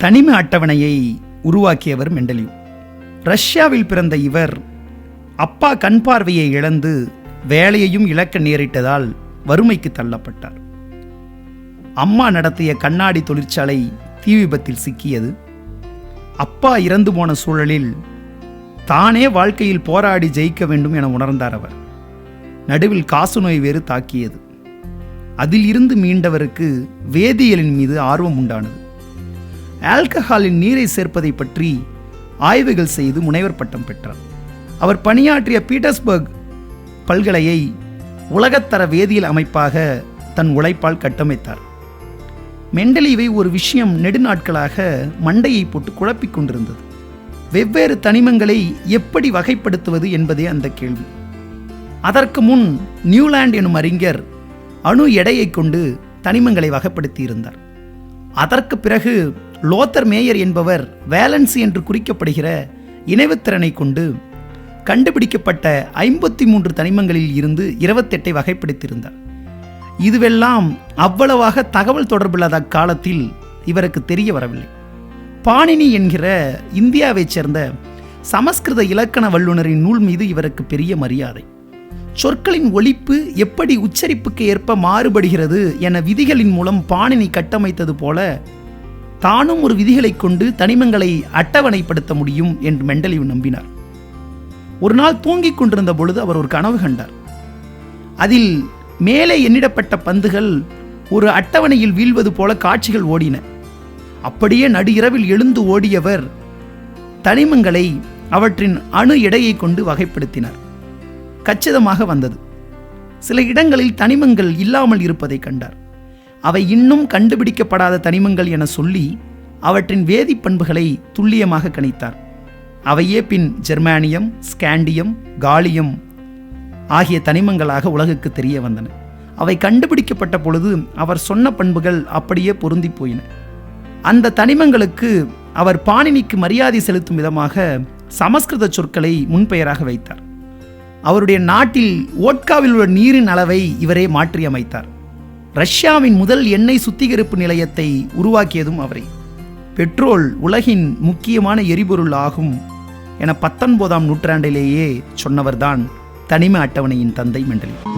தனிம அட்டவணையை உருவாக்கியவர் மெண்டலியூ. ரஷ்யாவில் பிறந்த இவர் அப்பா கண் பார்வையை இழந்து வேலையையும் இழக்க நேரிட்டதால் வறுமைக்கு தள்ளப்பட்டார். அம்மா நடத்திய கண்ணாடி தொழிற்சாலை தீ விபத்தில் சிக்கியது. அப்பா இறந்து போன சூழலில் தானே வாழ்க்கையில் போராடி ஜெயிக்க வேண்டும் என உணர்ந்தார் அவர். நடுவில் காசு நோய் வேறு தாக்கியது. அதில் இருந்து மீண்டவருக்கு வேதியியலின் மீது ஆர்வம் உண்டானது. ஆல்கஹாலின் நீரை சேர்ப்பதை பற்றி ஆய்வுகள் செய்து முனைவர் பட்டம் பெற்றார். அவர் பணியாற்றிய பீட்டர்ஸ்பர்க் பல்கலையை உலகத்தர வேதியியல் அமைப்பாக தன் உழைப்பால் கட்டமைத்தார். மெண்டலீவை ஒரு விஷயம் நெடுநாட்களாக மண்டையை போட்டு குழப்பிக் கொண்டிருந்தது. வெவ்வேறு தனிமங்களை எப்படி வகைப்படுத்துவது என்பதே அந்த கேள்வி. அதற்கு முன் நியூலாண்ட் எனும் அறிஞர் அணு எடையை கொண்டு தனிமங்களை வகைப்படுத்தியிருந்தார். அதற்கு பிறகு லோத்தர் மேயர் என்பவர் வேலன்சி என்று குறிக்கப்படுகிற இணைவுத்திறனை கொண்டு கண்டுபிடிக்கப்பட்ட ஐம்பத்தி மூன்று தனிமங்களில் இருந்து இருபத்தெட்டை வகைப்படுத்தியிருந்தார். இதுவெல்லாம் அவ்வளவாக தகவல் தொடர்பில்லாத காலத்தில் இவருக்கு தெரிய வரவில்லை. பாணினி என்கிற இந்தியாவைச் சேர்ந்த சமஸ்கிருத இலக்கண வல்லுனரின் நூல் மீது இவருக்கு பெரிய மரியாதை. சொற்களின் ஒழிப்பு எப்படி உச்சரிப்புக்கு ஏற்ப மாறுபடுகிறது என விதிகளின் மூலம் பாணினி கட்டமைத்தது போல தானும் ஒரு விதிகளைக் கொண்டு தனிமங்களை அட்டவணைப்படுத்த முடியும் என்று மெண்டலிவ் நம்பினார். ஒரு நாள் தூங்கிக் கொண்டிருந்த பொழுது அவர் ஒரு கனவு கண்டார். அதில் மேலே எண்ணிடப்பட்ட பந்துகள் ஒரு அட்டவணையில் வீழ்வது போல காட்சிகள் ஓடின. அப்படியே நடு இரவில் எழுந்து ஓடியவர் தனிமங்களை அவற்றின் அணு எடையை கொண்டு வகைப்படுத்தினார். கச்சிதமாக வந்தது. சில இடங்களில் தனிமங்கள் இல்லாமல் இருப்பதை கண்டார். அவை இன்னும் கண்டுபிடிக்கப்படாத தனிமங்கள் என சொல்லி அவற்றின் வேதிப்பண்புகளை துல்லியமாக கணித்தார். அவையே பின் ஜெர்மானியம் ஸ்காண்டியம் காலியம் ஆகிய தனிமங்களாக உலகுக்கு தெரிய வந்தன. அவை கண்டுபிடிக்கப்பட்ட பொழுது அவர் சொன்ன பண்புகள் அப்படியே பொருந்தி போயின. அந்த தனிமங்களுக்கு அவர் பாணினிக்கு மரியாதை செலுத்தும் விதமாக சமஸ்கிருத சொற்களை முன்பெயராக வைத்தார். அவருடைய நாட்டில் ஓட்காவில் உள்ள நீரின் அளவை இவரே மாற்றியமைத்தார். ரஷ்யாவின் முதல் எண்ணெய் சுத்திகரிப்பு நிலையத்தை உருவாக்கியதும் அவரே. பெட்ரோல் உலகின் முக்கியமான எரிபொருள் ஆகும் என பத்தொன்பதாம் நூற்றாண்டிலேயே சொன்னவர்தான் தனிம அட்டவணையின் தந்தை மெண்டலி.